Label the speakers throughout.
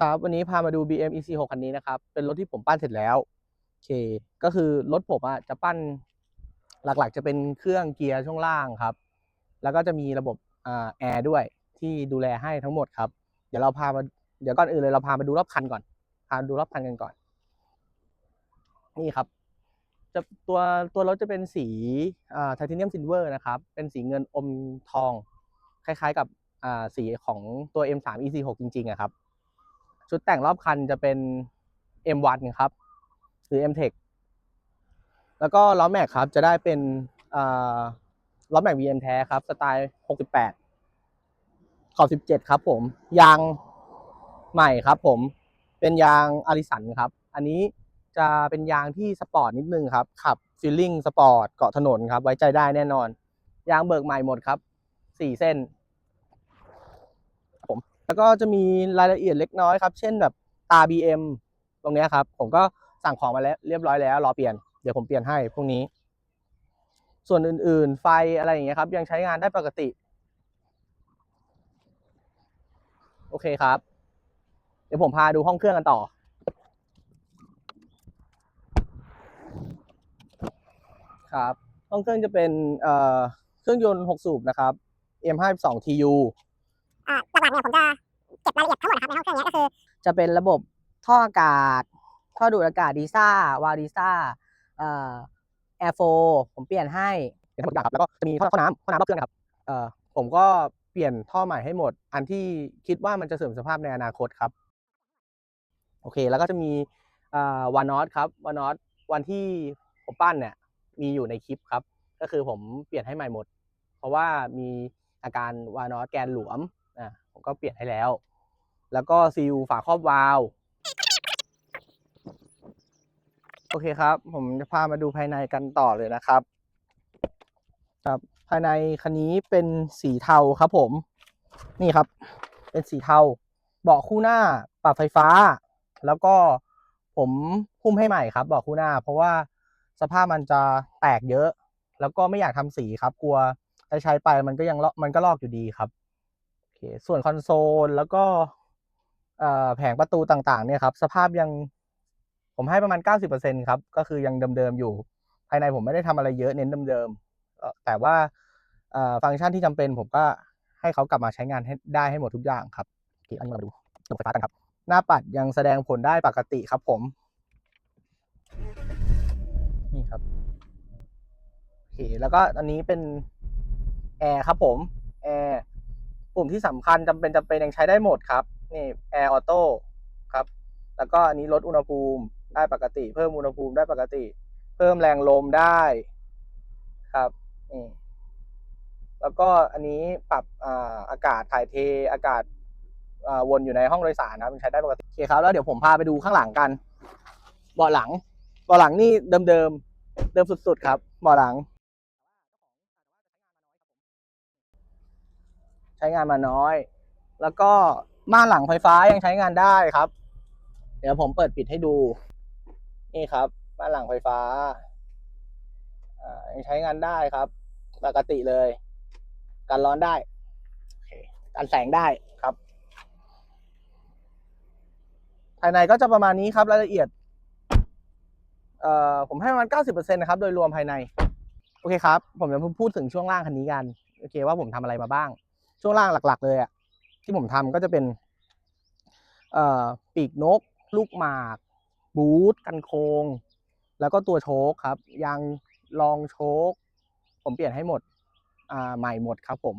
Speaker 1: ครับ วันนี้พามาดู BM EC6 คันนี้นะครับ เป็นรถที่ผมปั้นเสร็จแล้วโอเค ก็คือรถผมอะจะปั้นหลักๆ จะเป็นเครื่องเกียร์ช่วงล่างครับ แล้วก็จะมีระบบอ่าแอร์ด้วยที่ดูแลให้ทั้งหมดครับ เดี๋ยวเราพามาเดี๋ยวก่อนอื่นเลยเราพามาดูรอบคันก่อน พาดูรอบคันกันก่อน นี่ครับ จะตัวตัวรถจะเป็นสีอ่าไทเทเนียมซิลเวอร์นะครับ เป็นสีเงินอมทอง คล้ายๆกับอ่าสีของตัว M3 EC6 จริงๆอะครับ ชุดแต่งรอบคันจะเป็น M1 ครับ หรือ M-Tech แล้วก็ล้อแม็กครับ จะได้เป็นล้อแม็ก VM แท้ครับ สไตล์ 68 ขอบ 17 ครับผม ยางใหม่ครับผม เป็นยางอาริสันครับ อันนี้จะเป็นยางที่สปอร์ตนิดนึงครับ ขับฟีลลิ่งสปอร์ตเกาะถนนครับ ไว้ใจได้แน่นอน ยางเบิกใหม่หมดครับ 4 เส้น แล้วก็จะมีรายละเอียดเล็กน้อยครับ เช่นแบบตา BM ตรงนี้ครับ ผมก็สั่งของมาแล้วเรียบร้อยแล้ว รอเปลี่ยน เดี๋ยวผมเปลี่ยนให้พวกนี้ ส่วนอื่นๆ ไฟอะไรอย่างเงี้ยครับ ยังใช้งานได้ปกติ โอเคครับ เดี๋ยวผมพาดูห้องเครื่องกันต่อครับห้องเครื่องจะเป็นเเครื่องยนต์ 6 สูบนะครับ M52 TU
Speaker 2: ลักๆเนี่ยผมจะเก็บรายละเอียดทั้งหมดนะครับในห้องเครื่องเนี้ยก็คือ
Speaker 3: จะเป็นระบบท่ออากาศ ท่อดูดอากาศดีซ่าวาลดีซ่าเอ่อแอร์โฟผมเปลี่ยนให้
Speaker 1: เปลี่ยนทั้งหมดทุกอย่างครับแล้วก็จะมีท่อท่อน้ำท่อน้ำรอบเครื่องนะครับเอ่อผมก็เปลี่ยนท่อใหม่ให้หมด อันที่คิดว่ามันจะเสื่อมสภาพในอนาคตครับโอเค แล้วก็จะมีอ่าวานอตครับวานอตวันที่ผมปั้นเนี่ยมีอยู่ในคลิปครับ ก็คือผมเปลี่ยนให้ใหม่หมด เพราะว่ามีอาการวานอตแกนหลวมอะ ผมก็เปลี่ยนให้แล้ว แล้วก็ซีลฝาครอบวาล์วโอเคครับ ผมจะพามาดูภายในกันต่อเลยนะครับ ครับ ภายในคันนี้เป็นสีเทาครับผม นี่ครับ เป็นสีเทา เบาะคู่หน้าปรับไฟฟ้า แล้วก็ผมหุ้มให้ใหม่ครับ เบาะคู่หน้า เพราะว่าสภาพมันจะแตกเยอะ แล้วก็ไม่อยากทำสีครับ กลัวใช้ใช้ไปมันก็ยังมันก็ลอกอยู่ดีครับ คส่วนคอนโซลแล้วก็แผงประตูต่างๆเนี่ยครับสภาพยังผมให้ประมาณ 90%ครับก็คือยังเดิมๆอยู่ ภายในผมไม่ได้ทำอะไรเยอะเน้นเดิมๆแต่ว่าฟังก์ชันที่จำเป็นผมก็ให้เขากลับมาใช้งานให้ได้ให้หมดทุกอย่างครับโอเคอันนี้มาดูระบบไฟฟ้ากันครับ หน้าปัดยังแสดงผลได้ปกติครับผม นี่ครับโอเคแล้วก็อันนี้เป็นแอร์ครับผมแอร์ ปุ่มที่สำคัญจำเป็นจำเป็นยังใช้ได้หมดครับนี่แอร์ออโต้ครับ แล้วก็อันนี้ลดอุณหภูมิได้ปกติ เพิ่มอุณหภูมิได้ปกติ เพิ่มแรงลมได้ครับนี่แล้วก็อันนี้ปรับอ่าอากาศถ่ายเทอากาศอ่าวนอยู่ในห้องโดยสารนะครับมันใช้ได้ปกติโอเคครับแล้วเดี๋ยวผมพาไปดูข้างหลังกันเบาะหลังเบาะหลังนี่เดิมเดิมเดิมสุดๆครับเบาะหลัง ใช้งานมาน้อย แล้วก็ม่านหลังไฟฟ้ายังใช้งานได้ครับ เดี๋ยวผมเปิดปิดให้ดู นี่ครับม่านหลังไฟฟ้าอ่ายังใช้งานได้ครับ ปกติเลยกันร้อนได้กันแสงได้ครับ ภายในก็จะประมาณนี้ครับรายละเอียดเอ่อผมให้ประมาณ90%นะครับโดยรวมภายใน โอเคครับ ผมจะพูดถึงช่วงล่างคันนี้กัน โอเคว่าผมทำอะไรมาบ้าง ช่วงล่างหลัก ๆ เลยอะที่ผมทำก็จะเป็นเอ่อปีกนก ลูกหมาก บูทกันโคง แล้วก็ตัวโชคครับ ยางรองโชคผมเปลี่ยนให้หมดอ่าใหม่หมดครับ ผม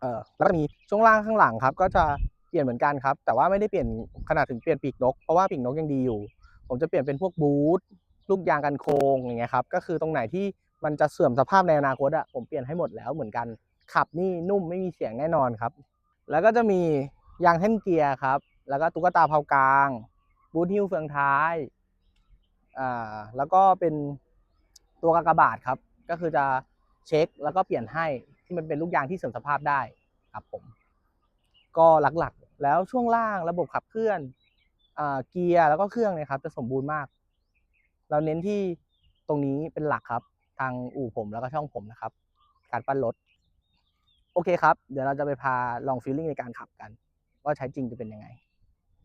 Speaker 1: เอ่อแล้วก็มีช่วงล่างข้างหลังครับ ก็จะเปลี่ยนเหมือนกันครับ แต่ว่าไม่ได้เปลี่ยนขนาดถึงเปลี่ยนปีกนกเพราะว่าปีกนกยังดีอยู่ ผมจะเปลี่ยนเป็นพวกบูทลูกยางกันโคงอย่างเงี้ยครับก็คือตรงไหนที่มันจะเสื่อมสภาพในอนาคตอะผมเปลี่ยนให้หมดแล้วเหมือนกัน ขับนี่นุ่มไม่มีเสียงแน่นอนครับ แล้วก็จะมียางแท่นเกียร์ครับ แล้วก็ตุ๊กตาเผากลาง บูทฮิวเฟืองท้าย อ่า แล้วก็เป็นตัวกากบาทครับ ก็คือจะเช็คแล้วก็เปลี่ยนให้ที่มันเป็นลูกยางที่เสื่อมสภาพได้ครับผม ก็หลักๆ แล้วช่วงล่างระบบขับเคลื่อนอ่าเกียร์แล้วก็เครื่องเนยครับ จะสมบูรณ์มาก เราเน้นที่ตรงนี้เป็นหลักครับ ทางอู่ผมแล้วก็ช่องผมนะครับ การปั้นรถ โอเคครับ เดี๋ยวเราจะไปพาลองฟีลลิ่งในการขับกัน ว่าใช้จริงจะเป็นยังไง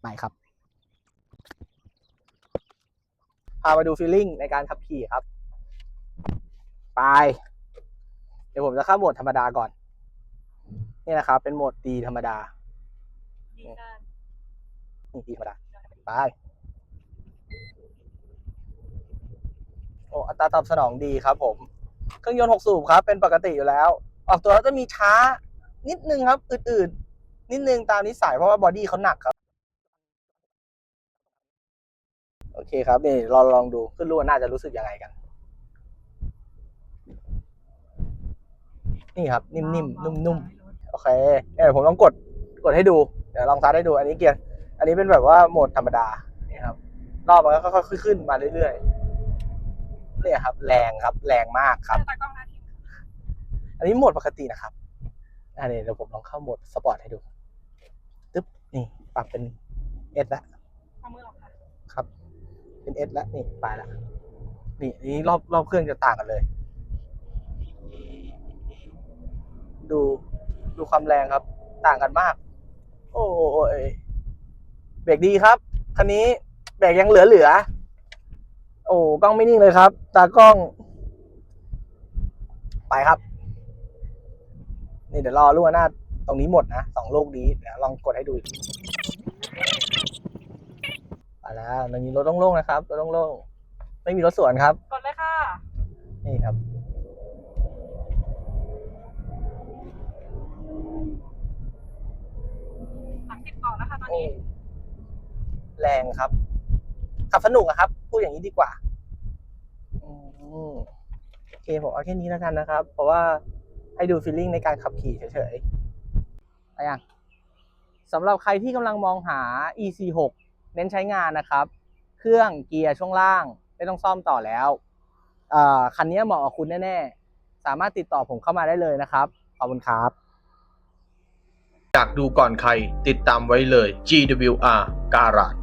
Speaker 1: ไปครับ พามาดูฟีลลิ่งในการขับขี่ครับ ไป เดี๋ยวผมจะเข้าโหมดธรรมดาก่อน นี่นะครับ เป็นโหมดดีธรรมดา
Speaker 4: ดีกัน
Speaker 1: นี่ดีธรรมดา ไป โอ้ อัตราตอบสนองดีครับผม เครื่องยนต์หกสูบครับ เป็นปกติอยู่แล้ว ออกตัวแล้วจะมีช้านิดนึงครับอืดๆนิดนึงตามนิสัยเพราะว่าบอดี้เขาหนักครับ โอเคครับนี่ลองลองดูขึ้นรู้ว่าน่าจะรู้สึกยังไงกัน นี่ครับ นิ่มๆนุ่มๆโอเคเดี๋ยวผมลองกดกดให้ดูเดี๋ยวลองซัดให้ดูอันนี้เกียร์อันนี้เป็นแบบว่าโหมดธรรมดานี่ครับรอบมันก็ค่อยๆขึ้นมาเรื่อยๆเนี่ยครับ แรงครับ แรงมากครับ
Speaker 4: ตากล้ องหน้าทีม
Speaker 1: อันนี้โหมดปกตินะครับอันนี้เดี๋ยวผมลองเข้าโหมดสปอร์ตให้ดูตึ๊บนี่ปรับเป็นเอสละ
Speaker 4: เอามือหรอกค่ะ
Speaker 1: ครับ เป็นเอสละนี่ไปละนี่อันนี้รอบรอบเครื่องจะต่างกันเลย ดูดูความแรงครับ ต่างกันมาก โอ้ยเบรกดีครับคันนี้เบรกยังเหลือเหลือๆโอ้กล้องไม่นิ่งเลยครับ ตากล้อง ไปครับ นี่เดี๋ยวรอลูกหน้าจตรงนี้หมดนะสองลูกนี้เดี๋ยวลองกดให้ดูอีกไปแล้วตรงนี้รถโล่งๆนะครับรถโล่งๆไม่มีรถสวนครับ
Speaker 4: กดเลยค่ะ
Speaker 1: นี่ครับ
Speaker 4: หลังติดต่อนะคะตอน
Speaker 1: โอ้
Speaker 4: นี้
Speaker 1: แรงครับ ขับสนุกอะครับ พูดอย่างนี้ดีกว่าอืมโอเคผมเอาแค่นี้แล้วกันนะครับ เพราะว่า ให้ดูฟีลลิ่งในการขับขี่เฉยๆไปยังสำหรับใครที่กำลังมองหา EC6 เน้นใช้งานนะครับ เครื่องเกียร์ช่วงล่าง ไม่ต้องซ่อมต่อแล้วคันนี้เหมาะกับคุณแน่ๆ สามารถติดต่อผมเข้ามาได้เลยนะครับ ขอบคุณครับ
Speaker 5: อยากดูก่อนใครติดตามไว้เลย GWR Garage